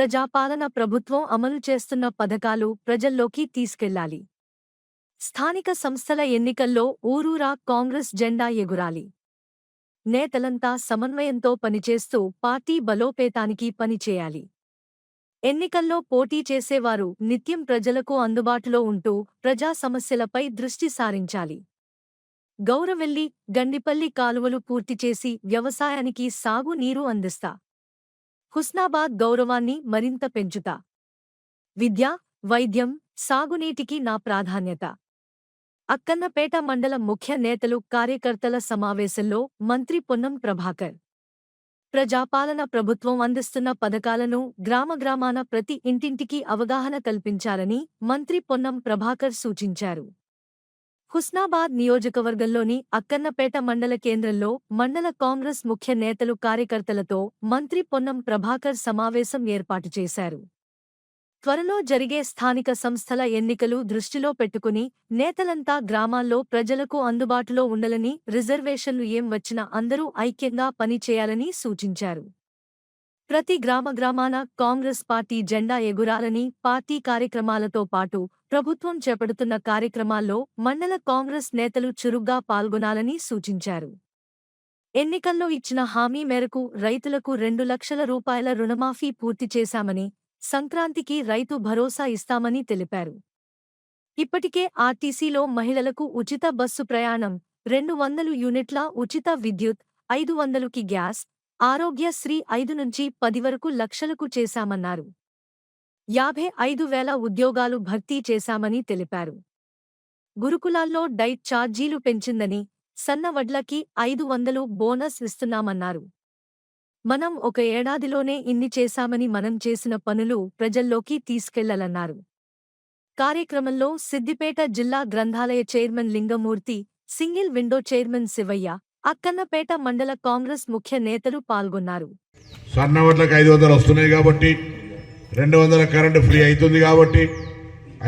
ప్రజాపాలన ప్రభుత్వం అమలు చేస్తున్న పథకాలు ప్రజల్లోకి తీసుకెళ్ళాలి. స్థానిక సంస్థల ఎన్నికల్లో ఊరూరా కాంగ్రెస్ జెండా ఎగురాలి. నేతలంతా సమన్వయంతో పనిచేస్తూ పార్టీ బలోపేతానికి పనిచేయాలి. ఎన్నికల్లో పోటీ చేసేవారు నిత్యం ప్రజలకు అందుబాటులో ఉంటూ ప్రజా సమస్యలపై దృష్టి సారించాలి. గౌరవెల్లి గండిపల్లి కాలువలు పూర్తి చేసి వ్యవసాయానికి సాగు నీరు అందిస్తా. హుస్నాబాద్ గౌరవాన్ని మరింత పెంచుతా. విద్య వైద్యం సాగునీటికి నా ప్రాధాన్యత. అక్కన్నపేట మండల ముఖ్య నేతలు కార్యకర్తల సమావేశంలో మంత్రి పొన్నం ప్రభాకర్. ప్రజాపాలన ప్రభుత్వం అందిస్తున్న పథకాలను గ్రామగ్రామాన ప్రతి ఇంటింటికి అవగాహన కల్పించాలని మంత్రి పొన్నం ప్రభాకర్ సూచించారు. హుస్నాబాద్ నియోజకవర్గంలోని అక్కన్నపేట మండల కేంద్రంలో మండల కాంగ్రెస్ ముఖ్య నేతలు కార్యకర్తలతో మంత్రి పొన్నం ప్రభాకర్ సమావేశం ఏర్పాటు చేశారు. త్వరలో జరిగే స్థానిక సంస్థల ఎన్నికలు దృష్టిలో పెట్టుకుని నేతలంతా గ్రామాల్లో ప్రజలకు అందుబాటులో ఉండాలని రిజర్వేషన్లు ఏం వచ్చినా అందరూ ఐక్యంగా పనిచేయాలని సూచించారు. ప్రతి గ్రామ గ్రామాన కాంగ్రెస్ పార్టీ జెండా ఎగురాలని పార్టీ కార్యక్రమాలతో పాటు ప్రభుత్వం చేపడుతున్న కార్యక్రమాల్లో మండల కాంగ్రెస్ నేతలు చురుగ్గా పాల్గొనాలని సూచించారు. ఎన్నికల్లో ఇచ్చిన హామీ మేరకు రైతులకు రెండు లక్షల రూపాయల రుణమాఫీ పూర్తి చేశామని సంక్రాంతికి రైతు భరోసా ఇస్తామని తెలిపారు. ఇప్పటికే ఆర్టీసీలో మహిళలకు ఉచిత బస్సు ప్రయాణం రెండు వందలు యూనిట్ల ఉచిత విద్యుత్ ఐదు వందలుకి గ్యాస్ ఆరోగ్యశ్రీ ఐదు నుంచి పది వరకు లక్షలకు చేశామన్నారు. యాభై ఐదు వేల ఉద్యోగాలు భర్తీ చేశామని తెలిపారు. గురుకులాల్లో డైట్ ఛార్జీలు పెంచిందని సన్న వడ్లకి ఐదు వందలు బోనస్ ఇస్తున్నామన్నారు. మనం ఒక ఏడాదిలోనే ఇన్ని చేశామని మనం చేసిన పనులు ప్రజల్లోకి తీసుకెళ్ళాలన్నారు. కార్యక్రమంలో సిద్దిపేట జిల్లా గ్రంథాలయ chairman Lingamurthy single window chairman Shivayya Akkannapet మండల కాంగ్రెస్ ముఖ్య నేతలు పాల్గొన్నారు. సన్న ఓట్లకు ఐదు వందలు వస్తున్నాయి కాబట్టి రెండు వందల కరెంటు ఫ్రీ అవుతుంది కాబట్టి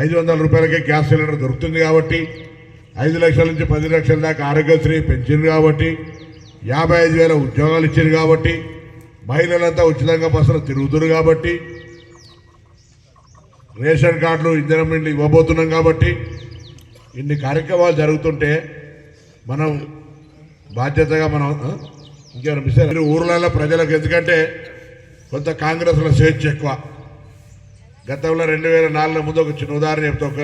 ఐదు వందల రూపాయలకే గ్యాస్ సిలిండర్ దొరుకుతుంది కాబట్టి ఐదు లక్షల నుంచి పది లక్షల దాకా ఆరోగ్యశ్రీ పెంచింది కాబట్టి యాభై ఐదు వేల ఉద్యోగాలు ఇచ్చింది కాబట్టి మహిళలంతా ఉచితంగా బస్సులు తిరుగుతున్నారు కాబట్టి రేషన్ కార్డులు ఇంధనం ఇండ్లు ఇవ్వబోతున్నాం కాబట్టి ఇన్ని కార్యక్రమాలు జరుగుతుంటే మనం బాధ్యతగా మనం ఇంకేమైనా మిస్ ఊర్లలో ప్రజలకు ఎందుకంటే కొంత కాంగ్రెస్లో స్వేచ్ఛ ఎక్కువ. గతంలో రెండు వేల నాలుగులో ముందు ఒక చిన్న ఉదాహరణ చెప్తా. ఒక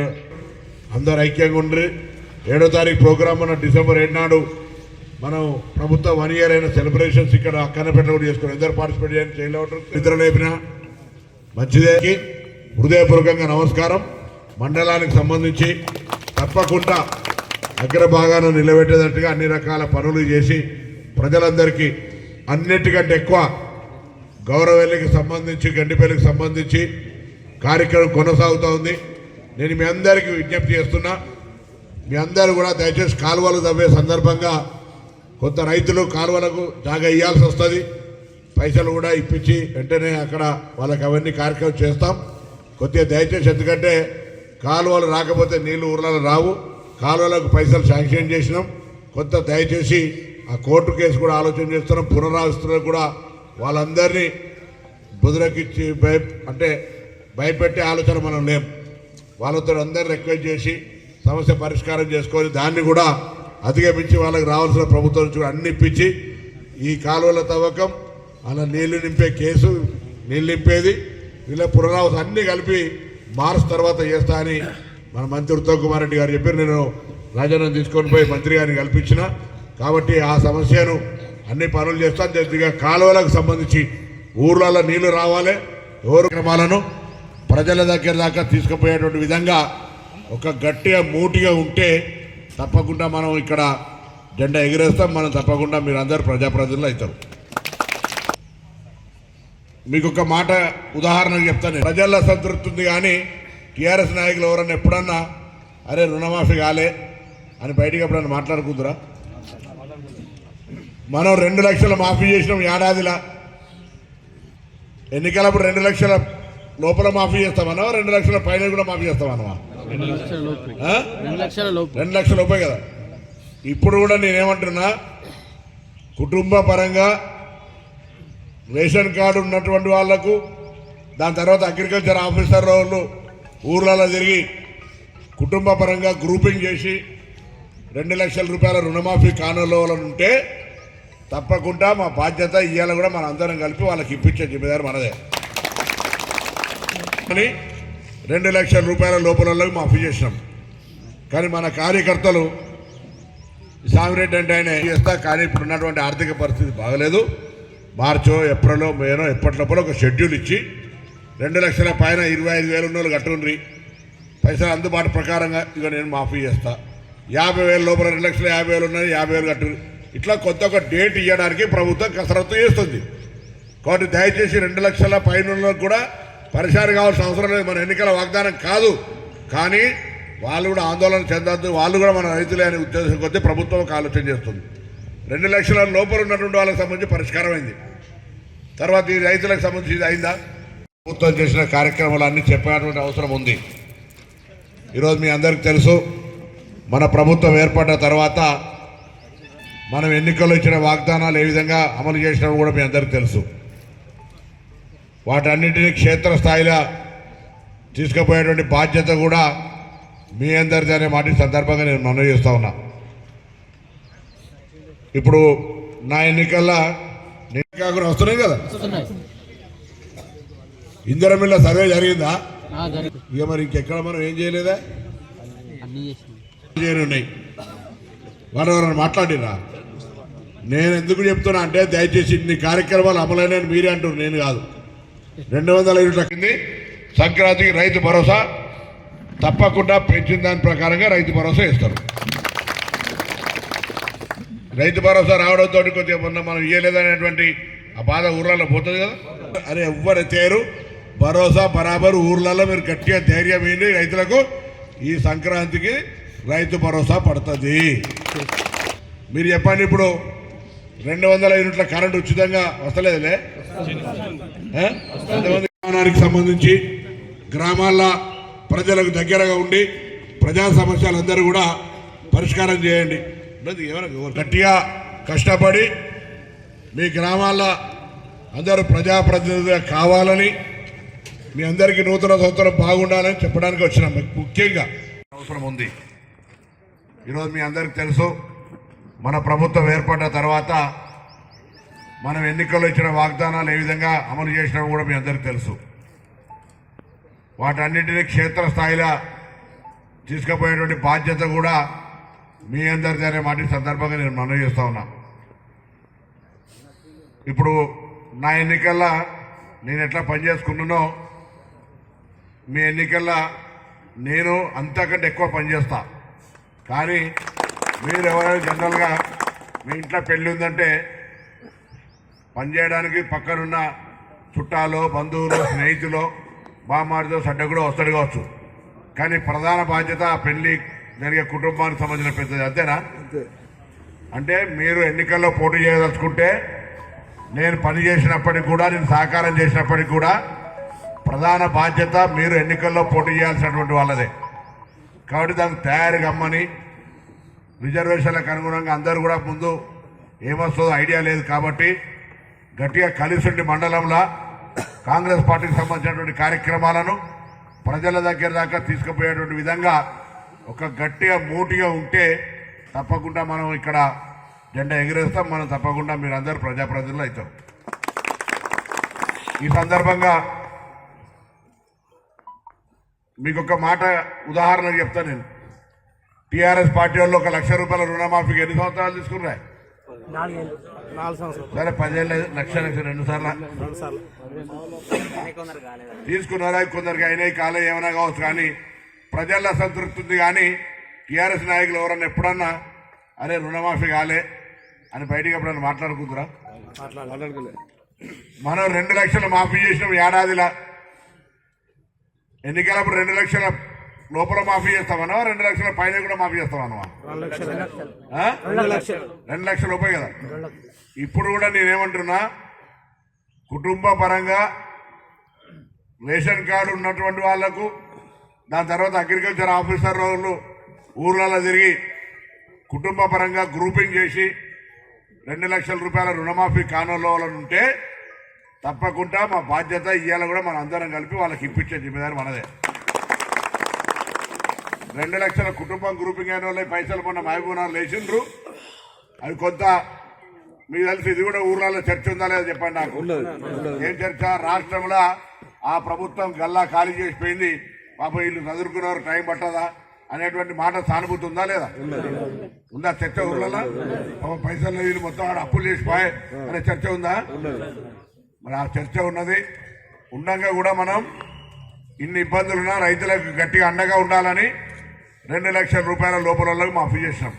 అందరు ఐక్యంగా ఉండ్రి. ఏడో తారీఖు ప్రోగ్రామ్ ఉన్న డిసెంబర్ ఏడు నాడు మనం ప్రభుత్వ వన్ ఇయర్ అయిన సెలబ్రేషన్స్ ఇక్కడ అక్కనపేట కూడా చేసుకుని ఇద్దరు పార్టిసిపేట్ చేయండి చేయలేవటం నిద్ర లేపిన మంచిదే. హృదయపూర్వకంగా నమస్కారం. మండలానికి సంబంధించి తప్పకుండా అగ్రభాగాన నిలబెట్టేటట్టుగా అన్ని రకాల పనులు చేసి ప్రజలందరికీ అన్నిటికంటే ఎక్కువ గౌరవెల్లికి సంబంధించి గండిపల్లికి సంబంధించి కార్యక్రమం కొనసాగుతూ ఉంది. నేను మీ అందరికీ విజ్ఞప్తి చేస్తున్నా మీ అందరూ కూడా దయచేసి కాలువలు తవ్వే సందర్భంగా కొంత రైతులు కాలువలకు జాగా ఇవ్వాల్సి వస్తుంది. పైసలు కూడా ఇప్పించి వెంటనే అక్కడ వాళ్ళకి అవన్నీ కార్యక్రమం చేస్తాం. కొద్దిగా దయచేసి ఎందుకంటే కాలువలు రాకపోతే నీళ్ళు ఊర్లలో రావు. కాలువలకు పైసలు శాంక్షన్ చేసినాం. కొంత దయచేసి ఆ కోర్టు కేసు కూడా ఆలోచన చేస్తున్నాం. పునరావిస్తున్నారు కూడా వాళ్ళందరినీ బుధరకిచ్చి భయ అంటే భయపెట్టే ఆలోచన మనం లేం. వాళ్ళతో అందరు రిక్వెస్ట్ చేసి సమస్య పరిష్కారం చేసుకొని దాన్ని కూడా అధిగమించి వాళ్ళకి రావాల్సిన ప్రభుత్వం నుంచి కూడా అన్ని ఇప్పించి ఈ కాలువల తవ్వకం అలా నీళ్ళు నింపే కేసు నీళ్ళు నింపేది ఇలా పునరావాసం అన్నీ కలిపి మార్చ్ తర్వాత చేస్తా అని మన మంత్రి ఉత్తమ్ కుమార్ రెడ్డి గారు చెప్పారు నేను రాజానం తీసుకొని పోయి మంత్రి గారిని కల్పించిన. కాబట్టి ఆ సమస్యను అన్ని పనులు చేస్తాను జల్దిగా కాలువలకు సంబంధించి ఊర్లలో నీళ్ళు రావాలి. ఎవరు క్రమాలను ప్రజల దగ్గర దాకా తీసుకుపోయేటువంటి విధంగా ఒక గట్టిగా మూటిగా ఉంటే తప్పకుండా మనం ఇక్కడ జెండా ఎగిరేస్తాం. మనం తప్పకుండా మీరు అందరు ప్రజాప్రతినిధులు అవుతారు. మీకు ఒక మాట ఉదాహరణకు చెప్తాను ప్రజల్లో సంతృప్తి ఉంది కానీ టీఆర్ఎస్ నాయకులు ఎవరన్నా ఎప్పుడన్నా అరే రుణమాఫీ కాలే అని బయటికి ఎప్పుడన్నా మాట్లాడుకుందరా మనం రెండు లక్షలు మాఫీ చేసినాం ఏడాదిలా. ఎన్నికలప్పుడు రెండు లక్షల లోపల మాఫీ చేస్తామన్నా రెండు లక్షల పైన కూడా మాఫీ చేస్తామన్నా రెండు లక్షల లోపు. రూపాయలు కదా. ఇప్పుడు కూడా నేనేమంటున్నా కుటుంబ పరంగా రేషన్ కార్డు ఉన్నటువంటి వాళ్ళకు దాని తర్వాత అగ్రికల్చర్ ఆఫీసర్ వాళ్ళు ఊర్లలో తిరిగి కుటుంబ పరంగా గ్రూపింగ్ చేసి రెండు లక్షల రూపాయల రుణమాఫీ కానులో ఉంటే తప్పకుండా మా బాధ్యత ఇవాళ కూడా మన అందరం కలిపి వాళ్ళకి ఇప్పించే జిమ్మేదారు మనదే. అని రెండు లక్షల రూపాయల లోపల మాఫీ చేసినాం. కానీ మన కార్యకర్తలు సామిరెడ్డి అంటే ఆయన చేస్తా కానీ ఇప్పుడు ఉన్నటువంటి ఆర్థిక పరిస్థితి బాగలేదు. మార్చో ఏప్రిలో మేనో ఎప్పటిలోపల ఒక షెడ్యూల్ ఇచ్చి రెండు లక్షల పైన ఇరవై ఐదు వేలు ఉన్నోళ్ళు కట్టుకుని పైసలు అందుబాటు ప్రకారంగా ఇక నేను మాఫీ చేస్తా. యాభై వేల లోపల రెండు లక్షల యాభై వేలు ఉన్నాయి యాభై వేలు కట్టు ఇట్లా కొత్త ఒక డేట్ ఇవ్వడానికి ప్రభుత్వం కసరత్తు చేస్తుంది. కాబట్టి దయచేసి రెండు లక్షల పైన కూడా పరిశారి కావాల్సిన అవసరం లేదు. మన ఎన్నికల వాగ్దానం కాదు. కానీ వాళ్ళు కూడా ఆందోళన చెందద్దు. వాళ్ళు కూడా మన రైతులే అనే ఉద్దేశం కొద్దీ ప్రభుత్వం ఒక ఆలోచన చేస్తుంది. రెండు లక్షల లోపల ఉన్నటువంటి వాళ్ళకి సంబంధించి పరిష్కారం అయింది. తర్వాత ఈ రైతులకు సంబంధించి ఇది అయిందా? ప్రభుత్వం చేసిన కార్యక్రమాలు అన్నీ చెప్పాల్సిన అవసరం ఉంది. ఈరోజు మీ అందరికీ తెలుసు మన ప్రభుత్వం ఏర్పడ్డ తర్వాత మనం ఎన్నికల్లో ఇచ్చిన వాగ్దానాలు ఏ విధంగా అమలు చేసినా కూడా మీ అందరికీ తెలుసు. వాటన్నిటిని క్షేత్రస్థాయిలో తీసుకుపోయేటువంటి బాధ్యత కూడా మీ అందరిది అనే మాట సందర్భంగా నేను మనవి చేస్తా ఉన్నా. ఇప్పుడు నా ఎన్నికల్లో నేను కాకుండా వస్తున్నాయి కదా? ఇందిరమిల్ల సర్వే జరిగిందా? ఇక మరి ఇంకెక్కడ మనం ఏం చేయలేదా? ఉన్నాయి. వాళ్ళు ఎవరైనా మాట్లాడిరా? నేను ఎందుకు చెప్తున్నా అంటే దయచేసి ఇన్ని కార్యక్రమాలు అమలైన మీరే అంటారు నేను కాదు. రెండు వందల యూనిట్ల కింద సంక్రాంతికి రైతు భరోసా తప్పకుండా పెంచిన దాని ప్రకారంగా రైతు భరోసా ఇస్తారు రైతు భరోసా రావడంతో కొద్దిగా మొన్న మనం ఇయ్యలేదనేటువంటి ఆ బాధ ఊర్లలో పోతుంది కదా? అరే ఎవ్వరు తేరు. భరోసా బరాబర్ ఊర్లలో మీరు గట్టిగా ధైర్యం ఏంటి రైతులకు ఈ సంక్రాంతికి రైతు భరోసా పడుతుంది. మీరు చెప్పండి ఇప్పుడు రెండు వందల యూనిట్ల కరెంట్ ఉచితంగా వస్తలేదులే? గ్రామానికి సంబంధించి గ్రామాల ప్రజలకు దగ్గరగా ఉండి ప్రజా సమస్యలందరూ కూడా పరిష్కారం చేయండి. ఏమైనా గట్టిగా కష్టపడి మీ గ్రామాల్లో అందరూ ప్రజాప్రతినిధులుగా కావాలని మీ అందరికీ నూతన సంవత్సరం బాగుండాలని చెప్పడానికి వచ్చినాం. మీకు ముఖ్యంగా అవసరం ఉంది. ఈరోజు మీ అందరికీ తెలుసు మన ప్రభుత్వం ఏర్పడ్డ తర్వాత మనం ఎన్నికల్లో ఇచ్చిన వాగ్దానాలు ఏ విధంగా అమలు చేసినా కూడా మీ అందరికీ తెలుసు. వాటన్నింటినీ క్షేత్రస్థాయిలో తీసుకుపోయేటువంటి బాధ్యత కూడా మీ అందరిది మాట సందర్భంగా నేను మనవి చేస్తా ఉన్నా. ఇప్పుడు నా ఎన్నికల్లో నేను ఎట్లా పనిచేసుకున్నానో మీ ఎన్నికల్లో నేను అంతకంటే ఎక్కువ పనిచేస్తా కానీ మీరు ఎవరైనా జనరల్గా మీ ఇంట్లో పెళ్ళి ఉందంటే పనిచేయడానికి పక్కనున్న చుట్టాలు బంధువులు స్నేహితులు బామ్మారితో సడ్డ కూడా వస్తాడు కావచ్చు. కానీ ప్రధాన బాధ్యత ఆ పెళ్ళి జరిగే కుటుంబానికి సంబంధించిన పెద్దది అంతేనా? అంటే మీరు ఎన్నికల్లో పోటీ చేయదలుచుకుంటే నేను పని చేసినప్పటికి కూడా నేను సహకారం చేసినప్పటికి కూడా ప్రధాన బాధ్యత మీరు ఎన్నికల్లో పోటీ చేయాల్సినటువంటి వాళ్ళదే. కాబట్టి దానికి తయారు కమ్మని రిజర్వేషన్లకు అనుగుణంగా అందరూ కూడా ముందు ఏమొస్తుందో ఐడియా లేదు కాబట్టి గట్టిగా కలిసిండి మండలంలో కాంగ్రెస్ పార్టీకి సంబంధించినటువంటి కార్యక్రమాలను ప్రజల దగ్గర దాకా తీసుకుపోయేటువంటి విధంగా ఒక గట్టిగా మూటిగా ఉంటే తప్పకుండా మనం ఇక్కడ జెండా ఎగిరేస్తాం. మనం తప్పకుండా మీరు అందరూ ప్రజాప్రతినిధులు అవుతాం. ఈ సందర్భంగా మీకు ఒక మాట ఉదాహరణ చెప్తాను నేను. టీఆర్ఎస్ పార్టీ వాళ్ళు ఒక లక్ష రూపాయల రుణమాఫీకి ఎన్ని సంవత్సరాలు తీసుకున్నారా సంవత్సరాలు. సరే పదిహేను లక్ష లక్ష రెండు సార్లు. తీసుకున్నారా కొందరికి అయినాయి కాలే ఏమైనా కావచ్చు కానీ ప్రజల్లో సంతృప్తి ఉంది కానీ టీఆర్ఎస్ నాయకులు ఎవరన్నా ఎప్పుడన్నా అరే రుణమాఫీ కాలే అని బయటికి ఎప్పుడన్నా మాట్లాడుకుంటురా? మాట్లాడుకోలేదు మనం రెండు లక్షలు మాఫీ చేసినాం ఏడాదిలా. ఎన్నికలప్పుడు రెండు లక్షల లోపల మాఫీ చేస్తామన్నా రెండు లక్షల పైన కూడా మాఫీ చేస్తామన్నా. రెండు లక్షలు. ఆ? రెండు లక్షలు. రెండు లక్షల రూపాయలు కదా. ఇప్పుడు కూడా నేనేమంటున్నా కుటుంబ పరంగా రేషన్ కార్డు ఉన్నటువంటి వాళ్ళకు దాని తర్వాత అగ్రికల్చర్ ఆఫీసర్ వాళ్ళు ఊర్లలో తిరిగి కుటుంబ పరంగా గ్రూపింగ్ చేసి రెండు లక్షల రూపాయల రుణమాఫీ కానులో ఉంటే తప్పకుండా మా బాధ్యత ఇవాళ కూడా మన అందరం కలిపి వాళ్ళకి ఇప్పించే జిమ్మేదారి మనదే. రెండు లక్షల కుటుంబం గ్రూపింగ్ అయిన వాళ్ళే పైసలు మొన్న మహబూబ్నగర్ లేచిండ్రు. అవి కొంత మీకు తెలిసి ఇది కూడా ఊర్లలో చర్చ ఉందా లేదా చెప్పండి నాకు? ఏం చర్చ? రాష్ట్రంలో ఆ ప్రభుత్వం గల్లా ఖాళీ చేసిపోయింది. పాప వీళ్ళు చదువుకున్నారు టైం పట్టదా అనేటువంటి మాట సానుభూతి ఉందా లేదా? ఉందా చర్చ ఊర్లలో? పైసలు వీళ్ళు మొత్తం అప్పులు చేసిపోయి అనే చర్చ ఉందా? మరి ఆ చర్చ ఉన్నది. ఉండగా కూడా మనం ఇన్ని ఇబ్బందులున్నా రైతులకు గట్టిగా అండగా ఉండాలని రెండు లక్షల రూపాయల లోపలకు మాఫీ చేసినాం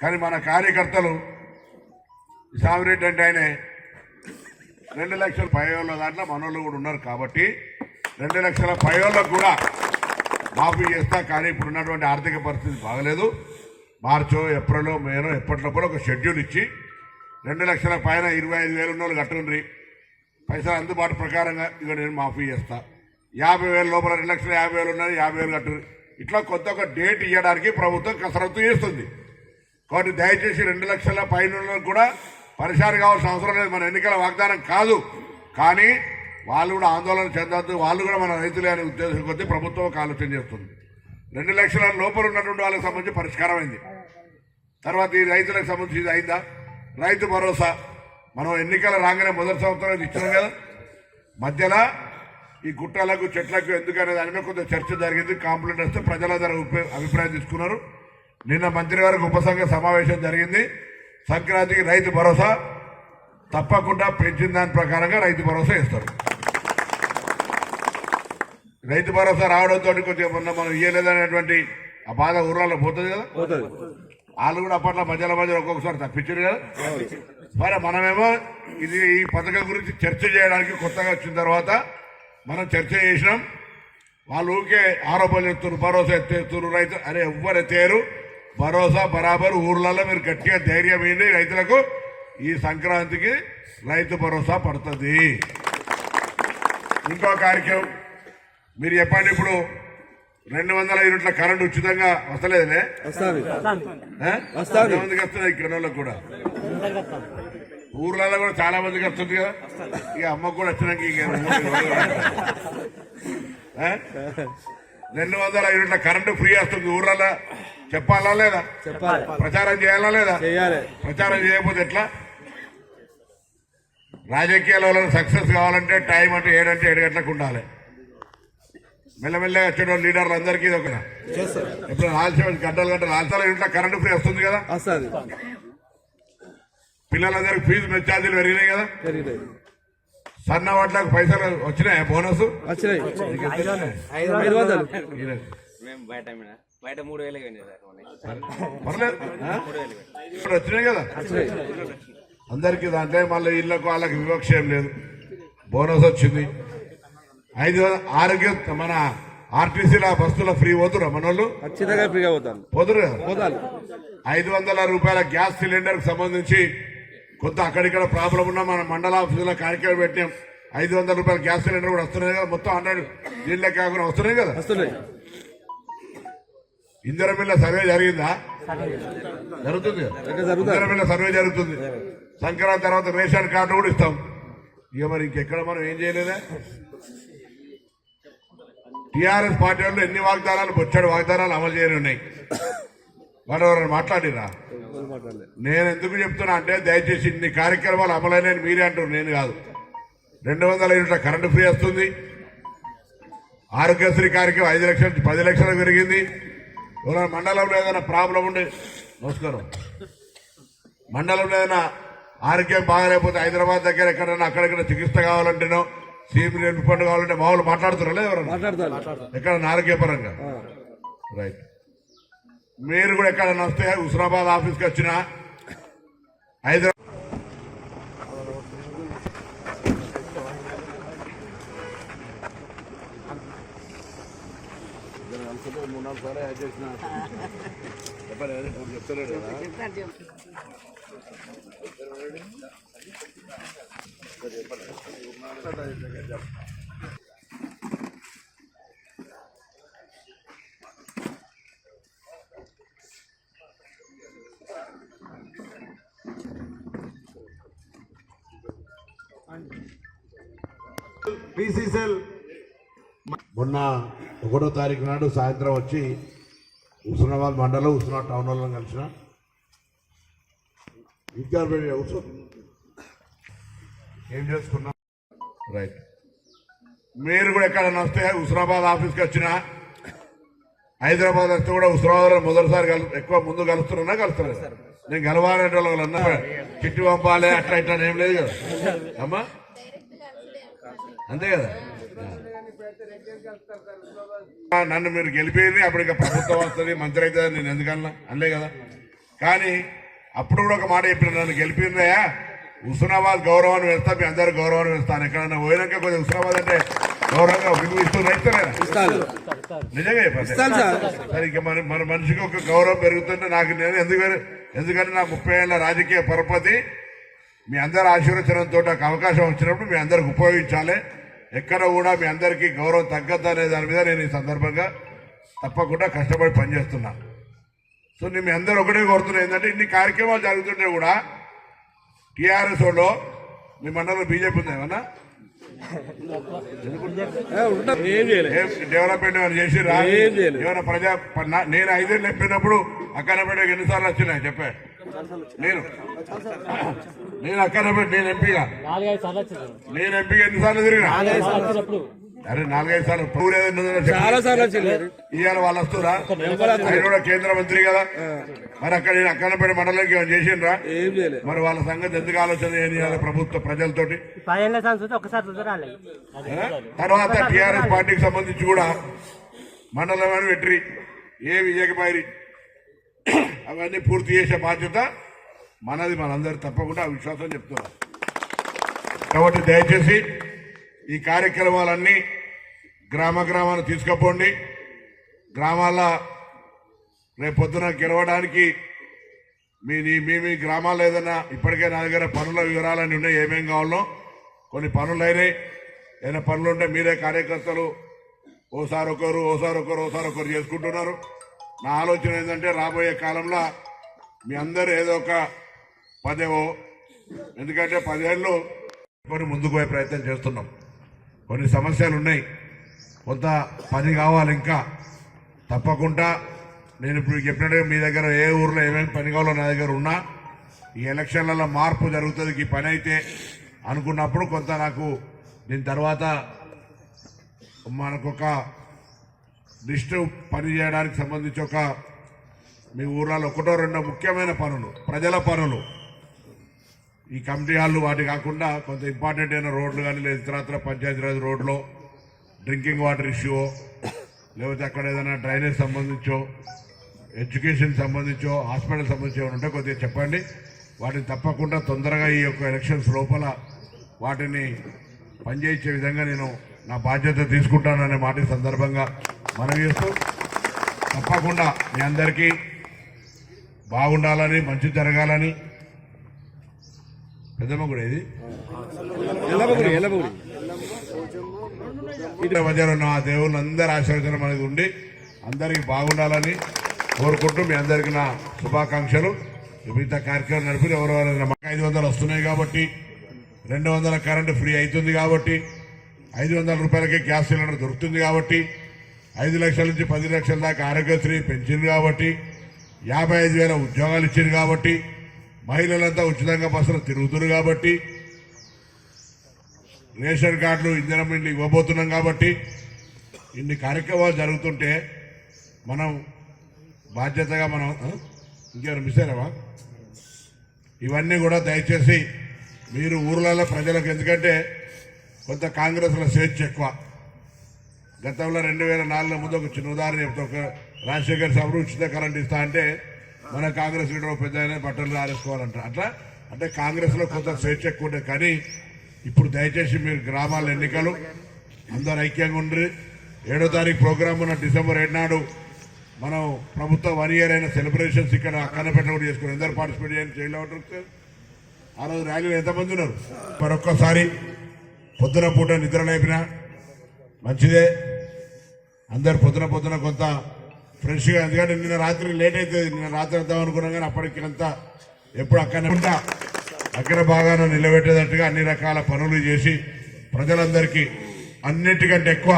కానీ మన కార్యకర్తలు సామిరెడ్డి అంటే ఆయన రెండు లక్షల పైవేళ్ళ దాంట్లో మనోళ్ళు కూడా ఉన్నారు కాబట్టి రెండు లక్షల పైవేళ్ళకు కూడా మాఫీ చేస్తా కానీ ఇప్పుడు ఉన్నటువంటి ఆర్థిక పరిస్థితి బాగలేదు. మార్చో ఏప్రిలో మేనో ఎప్పట్లో కూడా ఒక షెడ్యూల్ ఇచ్చి రెండు లక్షల పైన ఇరవై ఐదు వేలు ఉన్న వాళ్ళు కట్టుండ్రి. పైసలు అందుబాటు ప్రకారంగా ఇక నేను మాఫీ చేస్తా. యాభై వేల లోపల రెండు లక్షల యాభై వేలు ఉన్నది యాభై వేలు కట్టరు ఇట్లా కొత్త ఒక డేట్ ఇవ్వడానికి ప్రభుత్వం కసరత్తు చేస్తుంది. కాబట్టి దయచేసి రెండు లక్షల పైన కూడా పరిశాన కావాల్సిన అవసరం లేదు. మన ఎన్నికల వాగ్దానం కాదు. కానీ వాళ్ళు కూడా ఆందోళన చెందొద్దు. వాళ్ళు కూడా మన రైతులే అనే ఉద్దేశం కొద్దీ ప్రభుత్వం ఒక ఆలోచన చేస్తుంది. రెండు లక్షల లోపల ఉన్నటువంటి వాళ్ళకి సంబంధించి పరిష్కారం అయింది తర్వాత ఈ రైతులకు సంబంధించి ఇది అయిందా? రైతు భరోసా. మనం ఎన్నికల రాగానే మొదటి సంవత్సరం ఇచ్చినాం కదా. మధ్యలో ఈ గుట్టలకు చెట్లకు ఎందుకనే దాని మీద కొంత చర్చ జరిగింది. కాంప్లైంట్ వస్తే ప్రజలందరూ అభిప్రాయం తీసుకున్నారు. నిన్న మంత్రి గారికి ఉపసంఘ సమావేశం జరిగింది. సంక్రాంతికి రైతు భరోసా. తప్పకుండా పెంచిన దాని ప్రకారంగా రైతు భరోసా ఇస్తారు రైతు భరోసా రావడంతో కొంచెం మనం ఇయ్యలేదనేటువంటి ఆ బాధ ఊరాల్లో పోతుంది కదా? వాళ్ళు కూడా అప్పట్లో మధ్యలో మధ్యలో ఒక్కొక్కసారి తప్పించారు కదా? మరి మనమేమో ఇది ఈ పథకం గురించి చర్చ చేయడానికి కొత్తగా వచ్చిన తర్వాత మనం చర్చ చేసినాం. వాళ్ళు ఊరికే ఆరోపణలు ఎత్తున్నారు భరోసా ఎత్తేస్తున్నారు. రైతు అరే ఎవ్వరు ఎత్తారు భరోసా బరాబర్ ఊర్లలో మీరు గట్టిగా ధైర్యం ఏంటి రైతులకు ఈ సంక్రాంతికి రైతు భరోసా పడుతుంది. ఇంకో కార్యక్రమం మీరు చెప్పండి ఇప్పుడు. రెండు వందల యూనిట్ల కరెంట్ ఉచితంగా వస్తలేదులే. వస్తాది. మందికి వస్తున్నాయి ఇక్కడ వాళ్ళకి కూడా? ఊర్లలో కూడా చాలా మందికి వస్తుంది కదా. ఇక అమ్మకు కూడా వచ్చినాక? రెండు వందల యూనిట్ల కరెంటు ఫ్రీ వస్తుంది ఊర్లలో. చెప్పాలా లేదా? చెప్పాలి. ప్రచారం చేయాలా లేదా? ప్రచారం చేయకపోతే ఎట్లా? రాజకీయాలలో సక్సెస్ కావాలంటే టైం అంటే ఏడంటే ఏడు గంటలకు ఉండాలి. మెల్లమెల్లగా వచ్చిన లీడర్లు అందరికీ ఒక ఎప్పుడు ఆలస్యం గంటలు గంటలు ఆలసాల ఇంట్లో కరెంటు ఫ్రీ వస్తుంది కదా. వస్తాది పిల్లలందరికీ ఫీజు మెచ్చార్జీలు పెరిగినాయి కదా. సన్న వాటికి పైసలు వచ్చినాయి బోనస్ వచ్చినాయి? ఇప్పుడు కదా. అందరికీ దాంట్లో మళ్ళీ ఇళ్ళకు వాళ్ళకి వివక్ష ఏం లేదు. బోనస్ వచ్చింది. ఐదు వందల ఆరోగ్య మన ఆర్టీసీల బస్సుల ఫ్రీ పోతురా మన వాళ్ళు ఖచ్చితంగా ఫ్రీగా పోతాను పోతురు. కదా పోతాను ఐదు వందల రూపాయల గ్యాస్ సిలిండర్కి సంబంధించి కొంత అక్కడిక్కడ ప్రాబ్లం ఉన్న మన మండల ఆఫీసులో కార్యక్రమం పెట్టాం ఐదు వందల రూపాయల గ్యాస్ సిలిండర్ కూడా వస్తున్నాయి కదా మొత్తం హండ్రెడ్ దీనిలో కాకుండా వస్తున్నాయి కదా? వస్తున్నాయి. ఇందిరా మిల్ల సర్వే జరిగిందా? జరుగుతుంది కదా? ఇంకా జరుగుతుంది. ఇందిరా మిల్ల సర్వే జరుగుతుంది. సంక్రాంతి తర్వాత రేషన్ కార్డు కూడా ఇస్తాం. ఇక మరి ఇంకెక్కడ మనం ఏం చేయలేదా? టిఆర్ఎస్ పార్టీ వాళ్ళు ఎన్ని వాగ్దానాలు బొచ్చాడు వాగ్దానాలు అమలు చేయని ఉన్నాయి. వాడు ఎవరైనా మాట్లాడిరా? నేను ఎందుకు చెప్తున్నా అంటే దయచేసి ఇన్ని కార్యక్రమాలు అమలైన మీరే అంటారు నేను కాదు. రెండు వందల యూనిట్ల కరెంటు ఫ్రీ వస్తుంది. ఆరోగ్యశ్రీ కార్యక్రమం ఐదు లక్షల నుంచి పది లక్షలు పెరిగింది. ఎవరైనా మండలంలో ఏదైనా ప్రాబ్లం ఉండే నమస్కారం. మండలంలో ఏదైనా ఆరోగ్యం బాగాలేకపోతే హైదరాబాద్ దగ్గర ఎక్కడైనా అక్కడెక్కడ చికిత్స కావాలంటేనో సిఎంపీ రెండు పండుగ కావాలంటే మామూలు మాట్లాడుతున్నారు లేదా ఎవరన్నా? మాట్లాడతారు. ఎక్కడ నాలుగే పరంగా రైట్. మీరు కూడా ఎక్కడన్నా వస్తే హుస్నాబాద్ ఆఫీస్కి వచ్చిన? హైదరాబాద్ మూడు నాలుగు యాడ్ చేసిన. చెప్తారు మొన్న ఒకటో తారీఖు నాడు సాయంత్రం వచ్చి హుస్నాబాద్ మండలం హుస్నా టౌన్ వాళ్ళని కలిసిన. విద్యార్థి కూర్చో. ఏం చేసుకున్నా రైట్ మీరు కూడా ఎక్కడన్నా వస్తే హుస్నాబాద్ ఆఫీస్కి వచ్చినా హైదరాబాద్ వస్తే కూడా హుస్నాబాద్ మొదటిసారి కలు ఎక్కువ ముందు కలుస్తున్నా కలుస్తున్నారు నేను కలవాలంటే వాళ్ళు అన్నా చిట్టి పంపాలి అట్లా ఇట్లా ఏం లేదు కదా. అమ్మా? అంతే కదా? నన్ను మీరు గెలిపేది అప్పుడు ఇక ప్రభుత్వం వస్తుంది మంత్రి అవుతుంది నేను ఎందుకన్నా? అనలే కదా? కానీ అప్పుడు కూడా ఒక మాట చెప్పిన నన్ను గెలిపిందయా హుస్నాబాద్ గౌరవాన్ని వేస్తా మీ అందరు గౌరవాన్ని వేస్తాను ఎక్కడన్నా పోయినాక కొంచెం హుస్నాబాద్ అంటే గౌరవంగా విలువ ఇస్తున్నా ఇస్తారా నిజంగా చెప్పండి. సరే. ఇక మన మన మనిషికి ఒక గౌరవం పెరుగుతుంటే నాకు నేను ఎందుకు ఎందుకంటే నా ముప్పై ఏళ్ళ రాజకీయ పరపతి మీ అందరి ఆశీర్వచనంతో నాకు అవకాశం వచ్చినప్పుడు మీ అందరికి ఉపయోగించాలి. ఎక్కడ కూడా మీ అందరికీ గౌరవం తగ్గద్దు అనే దాని మీద నేను ఈ సందర్భంగా తప్పకుండా కష్టపడి పనిచేస్తున్నా. సో నేను మీ అందరూ ఒకటే కోరుతున్నా ఏంటంటే ఇన్ని కార్యక్రమాలు జరుగుతుంటే కూడా టీఆర్ఎస్ వాళ్ళు మీ మండలంలో బీజేపీ ఉంది ఏమన్నా? డెవలప్మెంట్ ఏమైనా చేసిరా. ఏమైనా ప్రజా నేను ఐదేళ్ళు చెప్పినప్పుడు అక్కనపేట ఎన్నిసార్లు వచ్చినాయి చెప్పే. నేను. నేను అక్కనపేట నేను ఎంపీగా. నేను ఎంపీగా ఎన్నిసార్లు తిరిగినా? అరే నాలుగైదు సార్లు. చాలా సార్లు ఇవాళ వాళ్ళు వస్తురా ఆయన కూడా కేంద్ర మంత్రి కదా. మరి అక్కడ నేను అక్కనపేట మండలంకి ఏమైనా చేసిండ్రా? మరి వాళ్ళ సంగతి ఎందుకు ఆలోచన చేయాలి ప్రభుత్వ ప్రజలతోటి? తర్వాత టిఆర్ఎస్ పార్టీకి సంబంధించి కూడా మండలమైన వెట్రి ఏ విజయకమైరి అవన్నీ పూర్తి చేసే బాధ్యత మనది మనందరి తప్పకుండా ఆ విశ్వాసం చెప్తున్నారు కాబట్టి దయచేసి ఈ కార్యక్రమాలన్నీ గ్రామ గ్రామాన్ని తీసుకుపోండి. గ్రామాల రేపొద్దున గెలవడానికి మీ మీ మీ గ్రామాల్లో ఏదైనా ఇప్పటికే నా దగ్గర పనుల వివరాలన్నీ ఉన్నాయి ఏమేం కావాలో. కొన్ని పనులు అయినాయి. ఏదైనా పనులు ఉంటే మీరే కార్యకర్తలు. ఓసారి ఒకరు ఓసారి ఒకరు ఓసారి ఒకరు చేసుకుంటున్నారు. నా ఆలోచన ఏంటంటే రాబోయే కాలంలో మీ అందరూ ఏదో ఒక పదేవో. ఎందుకంటే పదేళ్ళు కొన్ని ముందుకు పోయే ప్రయత్నం చేస్తున్నాం. కొన్ని సమస్యలు ఉన్నాయి కొంత పని కావాలి ఇంకా. తప్పకుండా నేను ఇప్పుడు చెప్పినట్టుగా మీ దగ్గర ఏ ఊర్లో ఏమేమి పని కావాలో నా దగ్గర ఉన్నా. ఈ ఎలక్షన్లలో మార్పు జరుగుతుంది. ఈ పని అయితే అనుకున్నప్పుడు కొంత నాకు దీని తర్వాత మనకొక లిస్టు పని చేయడానికి సంబంధించి ఒక మీ ఊర్లలో ఒకటో రెండో ముఖ్యమైన పనులు ప్రజల పనులు. ఈ కమిటీ వాళ్ళు వాటి కాకుండా కొంత ఇంపార్టెంట్ అయిన రోడ్లు కానీ లేదా ఇతరత్ర పంచాయతీరాజ్ రోడ్లో డ్రింకింగ్ వాటర్ ఇష్యూ లేకపోతే అక్కడ ఏదైనా డ్రైనేజ్ సంబంధించో ఎడ్యుకేషన్ సంబంధించో హాస్పిటల్ సంబంధించి ఏమైనా ఉంటే కొద్దిగా చెప్పండి. వాటిని తప్పకుండా తొందరగా ఈ యొక్క ఎలక్షన్స్ లోపల వాటిని పనిచేయించే విధంగా నేను నా బాధ్యత తీసుకుంటాననే మాట సందర్భంగా మనవి చేస్తూ తప్పకుండా మీ అందరికీ బాగుండాలని మంచి జరగాలని పెద్దమ్మ కూడా ఇది ఎల్లబగుడి ఇటు మధ్యలో ఉన్న ఆ దేవుని అందరి ఆశీర్వచనం అనేది ఉండి అందరికీ బాగుండాలని కోరుకుంటూ మీ అందరికీ నా శుభాకాంక్షలు. మిగతా కార్యక్రమం నడిపి ఎవరెవరైనా మాకు ఐదు వందలు వస్తున్నాయి కాబట్టి రెండు వందల కరెంటు ఫ్రీ అవుతుంది కాబట్టి ఐదు వందల రూపాయలకే గ్యాస్ సిలిండర్ దొరుకుతుంది కాబట్టి ఐదు లక్షల నుంచి పది లక్షల దాకా ఆరోగ్యశ్రీ పెంచింది కాబట్టి యాభై ఐదు వేల ఉద్యోగాలు ఇచ్చింది కాబట్టి మహిళలంతా ఉచితంగా బస్సులు తిరుగుతున్నారు కాబట్టి రేషన్ కార్డులు ఇంధనం ఇండ్లు ఇవ్వబోతున్నాం కాబట్టి ఇన్ని కార్యక్రమాలు జరుగుతుంటే మనం బాధ్యతగా మనం ఇంకేమైనా మిస్ అయినావా? ఇవన్నీ కూడా దయచేసి మీరు ఊర్లలో ప్రజలకు ఎందుకంటే కొంత కాంగ్రెస్లో స్వేచ్ఛ ఎక్కువ. గతంలో రెండు వేల నాలుగులో ముందు ఒక చిన్న ఉదాహరణ చెప్తా ఒక రాజశేఖర్ సభలు ఉచిత కరెంట్ ఇస్తా అంటే మన కాంగ్రెస్ లీడర్ పెద్ద ఆయన బట్టలు ఆరేసుకోవాలంట అట్లా? అంటే కాంగ్రెస్లో కొంత స్వేచ్ఛ ఎక్కువ ఉంటుంది కానీ ఇప్పుడు దయచేసి మీరు గ్రామాల ఎన్నికలు అందరు ఐక్యంగా ఉండ్రి. ఏడో తారీఖు ప్రోగ్రామ్ ఉన్న డిసెంబర్ ఏడు నాడు మనం ప్రభుత్వ వన్ ఇయర్ అయిన సెలబ్రేషన్స్ ఇక్కడ అక్కడపేట కూడా చేసుకుని అందరు పార్టిసిపేట్ చేయండి చేయలేమంటారు ఆ రోజు ర్యాలీలో ఎంతమంది ఉన్నారు? మరొక్కసారి పొద్దున పూట నిద్ర లేపినా మంచిదే. అందరు పొద్దున పొద్దున కొంత ఫ్రెష్గా ఎందుకంటే నిన్న రాత్రి లేట్ అవుతుంది నిన్న రాత్రి వద్దాం అనుకున్నాం కానీ అప్పటికంతా ఎప్పుడు అక్కడ ఉంటా. అక్కడ బాగా నిలబెట్టేటట్టుగా అన్ని రకాల పనులు చేసి ప్రజలందరికీ అన్నిటికంటే ఎక్కువ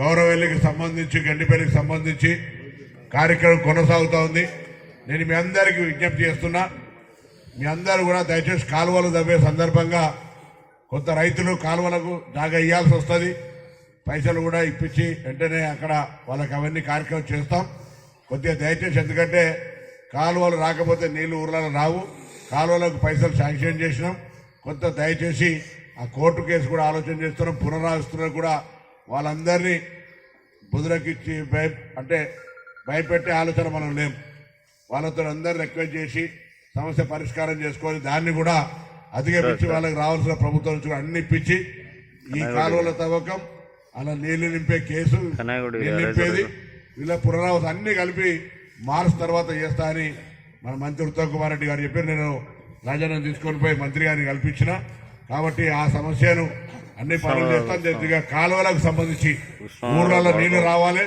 గౌరవెల్లికి సంబంధించి గండిపల్లికి సంబంధించి కార్యక్రమం కొనసాగుతూ ఉంది. నేను మీ అందరికీ విజ్ఞప్తి చేస్తున్నా మీ అందరూ కూడా దయచేసి కాలువలు తవ్వే సందర్భంగా కొంత రైతులు కాలువలకు జాగా ఇవ్వాల్సి వస్తుంది. పైసలు కూడా ఇప్పించి వెంటనే అక్కడ వాళ్ళకి అవన్నీ కార్యక్రమం చేస్తాం. కొద్దిగా దయచేసి ఎందుకంటే కాలువలు రాకపోతే నీళ్ళు ఊర్లలో రావు. కాలువలకు పైసలు శాంక్షన్ చేసినాం. కొంత దయచేసి ఆ కోర్టు కేసు కూడా ఆలోచన చేస్తున్నాం. పునరావిస్తున్నారు కూడా వాళ్ళందరినీ బుధులకిచ్చి భయ అంటే భయపెట్టే ఆలోచన మనం లేం. వాళ్ళతో అందరు రిక్వెస్ట్ చేసి సమస్య పరిష్కారం చేసుకొని దాన్ని కూడా అధిగమించి వాళ్ళకి రావాల్సిన ప్రభుత్వం నుంచి అన్ని ఇప్పించి ఈ కాలువల తవ్వకం అలా నీళ్ళు నింపే కేసు నింపేది వీళ్ళ పునరావతి అన్ని కలిపి మార్చ్ తర్వాత చేస్తా అని మన మంత్రి ఉత్తమ్ కుమార్ రెడ్డి గారు చెప్పారు. నేను రాజాను తీసుకొని పోయి మంత్రి గారిని కల్పించిన. కాబట్టి ఆ సమస్యను అన్ని పనులు చేస్తాను కాలువలకు సంబంధించి ఊర్లలో నీళ్ళు రావాలి.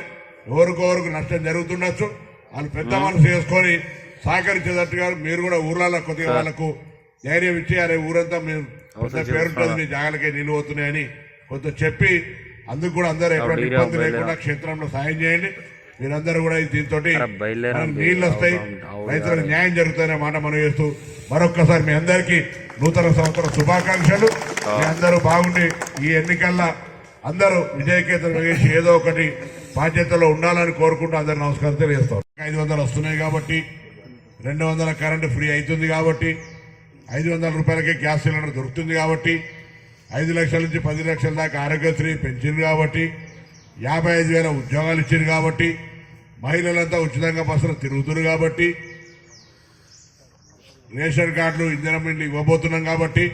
ఎవరికొవరికి నష్టం జరుగుతుండొచ్చు. వాళ్ళు పెద్ద మనసు చేసుకొని సహకరించేటట్టుగా మీరు కూడా ఊర్లలో కొద్దిగా వాళ్ళకు ధైర్యం ఇచ్చి అరే ఊరంతా మీరు పెద్ద పేరుంటుంది. మీ జాగాలకే నీళ్ళు పోతున్నాయని కొంత చెప్పి అందుకు కూడా అందరూ ఎటువంటి ఇబ్బంది లేకుండా క్షేత్రంలో సాయం చేయండి. మీరందరూ కూడా దీంతో నీళ్ళు వస్తాయి. రైతులకు న్యాయం జరుగుతుందనే మాట మనం చేస్తూ మరొక్కసారి మీ అందరికీ నూతన సంవత్సర శుభాకాంక్షలు. మీ అందరూ బాగుండి. ఈ ఎన్నికల్లో అందరూ విజయకేతనం వేసి ఏదో ఒకటి బాధ్యతలో ఉండాలని కోరుకుంటూ అందరు నమస్కారం తెలియజేస్తాం. ఐదు వందలు వస్తున్నాయి కాబట్టి రెండు వందల కరెంటు ఫ్రీ అవుతుంది కాబట్టి ఐదు వందల రూపాయలకే గ్యాస్ సిలిండర్ దొరుకుతుంది కాబట్టి ఐదు లక్షల నుంచి పది లక్షల దాకా ఆరోగ్యశ్రీ పెంచింది కాబట్టి యాభై ఐదు వేల ఉద్యోగాలు ఇచ్చింది కాబట్టి మహిళలంతా ఉచితంగా బస్సులు తిరుగుతున్నారు కాబట్టి రేషన్ కార్డులు ఇంధనం ఇండ్లు ఇవ్వబోతున్నాం కాబట్టి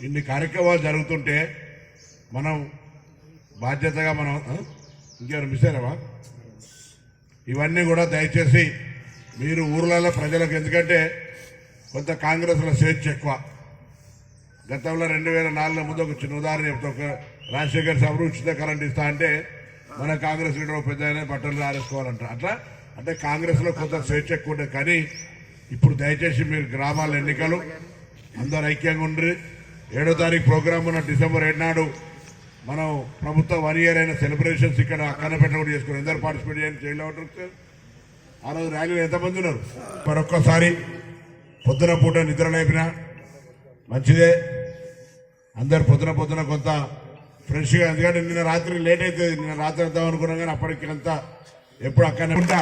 ఇన్ని కార్యక్రమాలు జరుగుతుంటే మనం బాధ్యతగా మనం ఇంకేమైనా మిస్ అయినావా? ఇవన్నీ కూడా దయచేసి మీరు ఊర్లలో ప్రజలకు ఎందుకంటే కొంత కాంగ్రెస్లో స్వేచ్ఛ ఎక్కువ. గతంలో రెండు వేల నాలుగులో ముందు ఒక చిన్న ఉదాహరణ చెప్తా. ఒక రాజశేఖర్ సభలు ఉచిత కరెంట్ ఇస్తా అంటే మన కాంగ్రెస్ లీడర్ పెద్ద ఆయన బట్టలు ఆరేసుకోవాలంట. అట్లా? అంటే కాంగ్రెస్లో కొంత స్వేచ్ఛ ఎక్కువ ఉంటుంది. కానీ ఇప్పుడు దయచేసి మీరు గ్రామాల ఎన్నికలు అందరు ఐక్యంగా ఉండ్రి. ఏడో తారీఖు ప్రోగ్రామ్ ఉన్న డిసెంబర్ ఏడు నాడు మనం ప్రభుత్వ వన్ ఇయర్ అయిన సెలబ్రేషన్స్ ఇక్కడ అక్కనపేట కూడా చేసుకుని అందరు పార్టిసిపేట్ చేయండి. చేయలేమంటారు ఆ రోజు ర్యాలీలో ఎంతమంది ఉన్నారు? మరొక్కసారి పొద్దున పూట నిద్ర లేపినా మంచిదే. అందరు పొద్దున పొద్దున కొంత ఫ్రెష్గా ఎందుకంటే నిన్న రాత్రి లేట్ అవుతుంది నిన్న రాత్రి వద్దాం అనుకున్నాం కానీ అప్పటికి అంతా ఎప్పుడు అక్కడనే ఉంటా.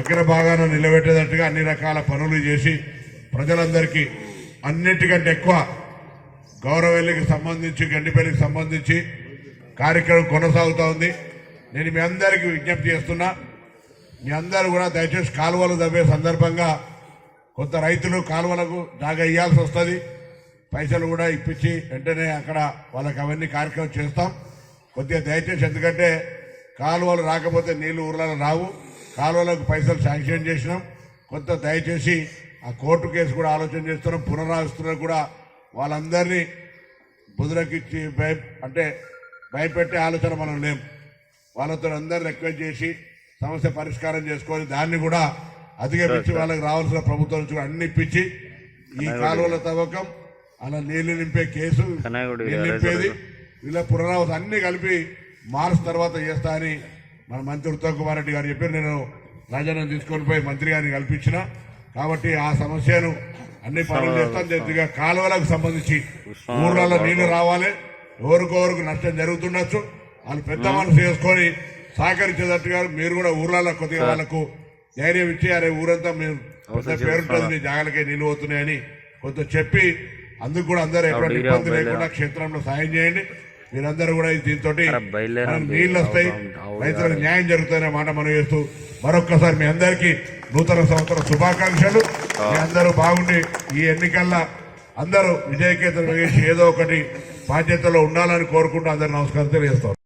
అక్కడ బాగానే నిలబెట్టేటట్టుగా అన్ని రకాల పనులు చేసి ప్రజలందరికీ అన్నిటికంటే ఎక్కువ గౌరవెల్లికి సంబంధించి గండిపల్లికి సంబంధించి కార్యక్రమం కొనసాగుతూ ఉంది. నేను మీ అందరికీ విజ్ఞప్తి చేస్తున్నా మీ అందరూ కూడా దయచేసి కాలువలు తవ్వే సందర్భంగా కొంత రైతులు కాలువలకు జాగా ఇవ్వాల్సి వస్తుంది. పైసలు కూడా ఇప్పించి వెంటనే అక్కడ వాళ్ళకి అవన్నీ కార్యక్రమం చేస్తాం. కొద్దిగా దయచేసి ఎందుకంటే కాలువలు రాకపోతే నీళ్ళు ఊర్లలో రావు. కాలువలకు పైసలు శాంక్షన్ చేసినాం. కొంత దయచేసి ఆ కోర్టు కేసు కూడా ఆలోచన చేస్తున్నాం. పునరావిస్తున్నారు కూడా వాళ్ళందరినీ బుధులకిచ్చి భయ అంటే భయపెట్టే ఆలోచన మనం లేం. వాళ్ళతో అందరు రిక్వెస్ట్ చేసి సమస్య పరిష్కారం చేసుకొని దాన్ని కూడా అధిగమించి వాళ్ళకి రావాల్సిన ప్రభుత్వం నుంచి కూడా అన్ని ఇప్పించి ఈ కాలువల తవ్వకం అలా నీళ్ళు నింపే కేసు నింపేది. వీళ్ళ పునరావతి అన్ని కలిపి మార్చ్ తర్వాత చేస్తా అని మన మంత్రి ఉత్తమ్ కుమార్ రెడ్డి గారు చెప్పారు. నేను రాజాను తీసుకొని పోయి మంత్రి గారిని కల్పించిన. కాబట్టి ఆ సమస్యను అన్ని పనులు చేస్తాను. కాలువలకు సంబంధించి ఊర్లలో నీళ్ళు రావాలి. ఎవరికొవరికి నష్టం జరుగుతుండొచ్చు. వాళ్ళు పెద్ద మనసు చేసుకొని సహకరించేటట్టుగా మీరు కూడా ఊర్లలో కొద్దిగా వాళ్ళకు ధైర్యం ఇచ్చి అరే ఊరంతా మీరు పెద్ద పేరుంటుంది. మీ జాగాలకే నీళ్ళు పోతున్నాయని కొంత చెప్పి అందుకు కూడా అందరూ ఎటువంటి ఇబ్బంది లేకుండా క్షేత్రంలో సాయం చేయండి. మీరందరూ కూడా దీంతో నీళ్ళు వస్తాయి. రైతులకు న్యాయం జరుగుతుందనే మాట మనం చేస్తూ మరొక్కసారి మీ అందరికీ నూతన సంవత్సర శుభాకాంక్షలు. మీ అందరూ బాగుండి. ఈ ఎన్నికల్లో అందరూ విజయకేతనం వేసి ఏదో ఒకటి బాధ్యతలో ఉండాలని కోరుకుంటూ అందరు నమస్కారం తెలియజేస్తాం.